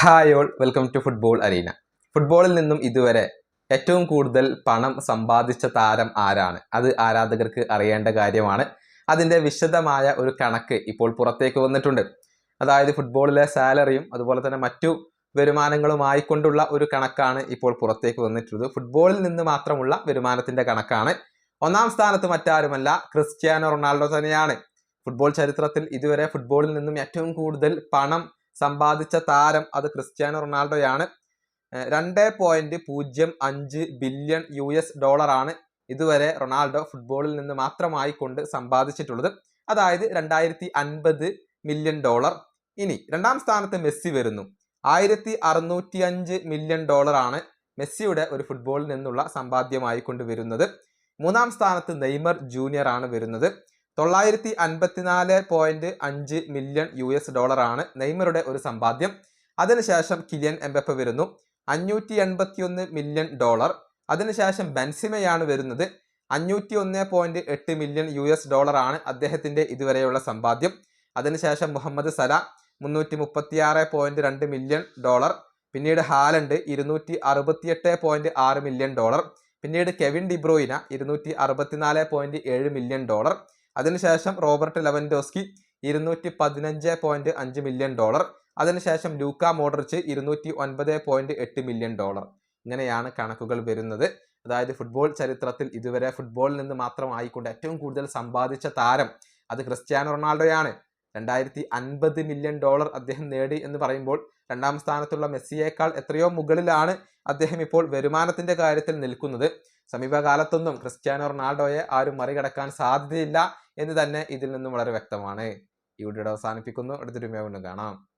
Hi all welcome to football arena. ഫുട്ബോളിൽ നിന്നും ഇതുവരെ ഏറ്റവും കൂടുതൽ പണം സമ്പാദിച്ച താരം ആരാണ്? അത് ആരാധകർക്ക് അറിയേണ്ട കാര്യമാണ്. അതിന്റെ വിശദമായ ഒരു കണക്ക് ഇപ്പോൾ പുറത്തേക്ക് വന്നിട്ടുണ്ട്. അതായത് ഫുട്ബോളിലെ സാലറിയും അതുപോലെ തന്നെ മറ്റു വരുമാനങ്ങളുമായി കൊണ്ടുള്ള ഒരു കണക്കാണ് ഇപ്പോൾ പുറത്തേക്ക് വന്നിട്ടുള്ളത്. ഫുട്ബോളിൽ നിന്ന് മാത്രമുള്ള വരുമാനത്തിന്റെ കണക്കാണ്. ഒന്നാം സ്ഥാനത്ത് മറ്റാരുമല്ല ക്രിസ്ത്യാനോ റൊണാൾഡോ തന്നെയാണ്. ഫുട്ബോൾ ചരിത്രത്തിൽ ഇതുവരെ ഫുട്ബോളിൽ നിന്നും ഏറ്റവും കൂടുതൽ പണം സമ്പാദിച്ച താരം അത് ക്രിസ്ത്യാനോ റൊണാൾഡോയാണ്. രണ്ട് പോയിന്റ് പൂജ്യം അഞ്ച് ബില്യൺ യു എസ് ഡോളറാണ് ഇതുവരെ റൊണാൾഡോ ഫുട്ബോളിൽ നിന്ന് മാത്രമായി കൊണ്ട് സമ്പാദിച്ചിട്ടുള്ളത്. അതായത് രണ്ടായിരത്തി അൻപത് മില്യൺ ഡോളർ ഇനി രണ്ടാം സ്ഥാനത്ത് മെസ്സി വരുന്നു. ആയിരത്തി അറുന്നൂറ്റി അഞ്ച് മില്യൺ ഡോളറാണ് മെസ്സിയുടെ ഒരു ഫുട്ബോളിൽ നിന്നുള്ള സമ്പാദ്യമായി കൊണ്ടുവരുന്നത് മൂന്നാം സ്ഥാനത്ത് നെയ്മർ ജൂനിയർ ആണ് വരുന്നത്. തൊള്ളായിരത്തി അൻപത്തിനാല് പോയിന്റ് അഞ്ച് മില്യൺ യു എസ് ഡോളറാണ് നെയ്മറുടെ ഒരു സമ്പാദ്യം. അതിനുശേഷം കിലിയൻ എംബപ്പ വരുന്നു. അഞ്ഞൂറ്റി എൺപത്തിയൊന്ന് മില്യൺ ഡോളർ. അതിനുശേഷം ബെൻസിമയാണ് വരുന്നത്. അഞ്ഞൂറ്റി ഒന്ന് പോയിന്റ് എട്ട് മില്യൺ യു എസ് ഡോളറാണ് അദ്ദേഹത്തിന്റെ ഇതുവരെയുള്ള സമ്പാദ്യം. അതിനുശേഷം മുഹമ്മദ് സല മുന്നൂറ്റി മുപ്പത്തിയാറ് പോയിന്റ് രണ്ട് മില്യൺ ഡോളർ. പിന്നീട് ഹാലണ്ട് ഇരുന്നൂറ്റി അറുപത്തിയെട്ട് പോയിന്റ് ആറ് മില്യൺ ഡോളർ പിന്നീട് കെവിൻ ഡിബ്രോയിന ഇരുന്നൂറ്റി അറുപത്തിനാല് പോയിന്റ് ഏഴ് മില്യൺ ഡോളർ അതിനുശേഷം റോബർട്ട് ലെവൻഡോസ്കി ഇരുന്നൂറ്റി പതിനഞ്ച് പോയിന്റ് അഞ്ച് മില്യൺ ഡോളർ അതിനുശേഷം ലൂക്ക മോഡറിച്ച് ഇരുന്നൂറ്റി ഒൻപത് പോയിന്റ് എട്ട് മില്യൺ ഡോളർ ഇങ്ങനെയാണ് കണക്കുകൾ വരുന്നത്. അതായത് ഫുട്ബോൾ ചരിത്രത്തിൽ ഇതുവരെ ഫുട്ബോളിൽ നിന്ന് മാത്രം ആയിക്കൊണ്ട് ഏറ്റവും കൂടുതൽ സമ്പാദിച്ച താരം അത് ക്രിസ്ത്യാനോ റൊണാൾഡോയാണ്. രണ്ടായിരത്തി അൻപത് മില്യൺ ഡോളർ അദ്ദേഹം നേടി എന്ന് പറയുമ്പോൾ രണ്ടാം സ്ഥാനത്തുള്ള മെസ്സിയേക്കാൾ എത്രയോ മുകളിലാണ് അദ്ദേഹം ഇപ്പോൾ വരുമാനത്തിന്റെ കാര്യത്തിൽ നിൽക്കുന്നത്. സമീപകാലത്തൊന്നും ക്രിസ്ത്യാനോ റൊണാൾഡോയെ ആരും മറികടക്കാൻ സാധ്യതയില്ല. എന്ന് തന്നെ ഇതിൽ നിന്നും വളരെ വ്യക്തമാണ്. ഈ വീഡിയോ അവസാനിപ്പിക്കുന്നു. അടുത്തൊരു വീണ്ടും കാണാം.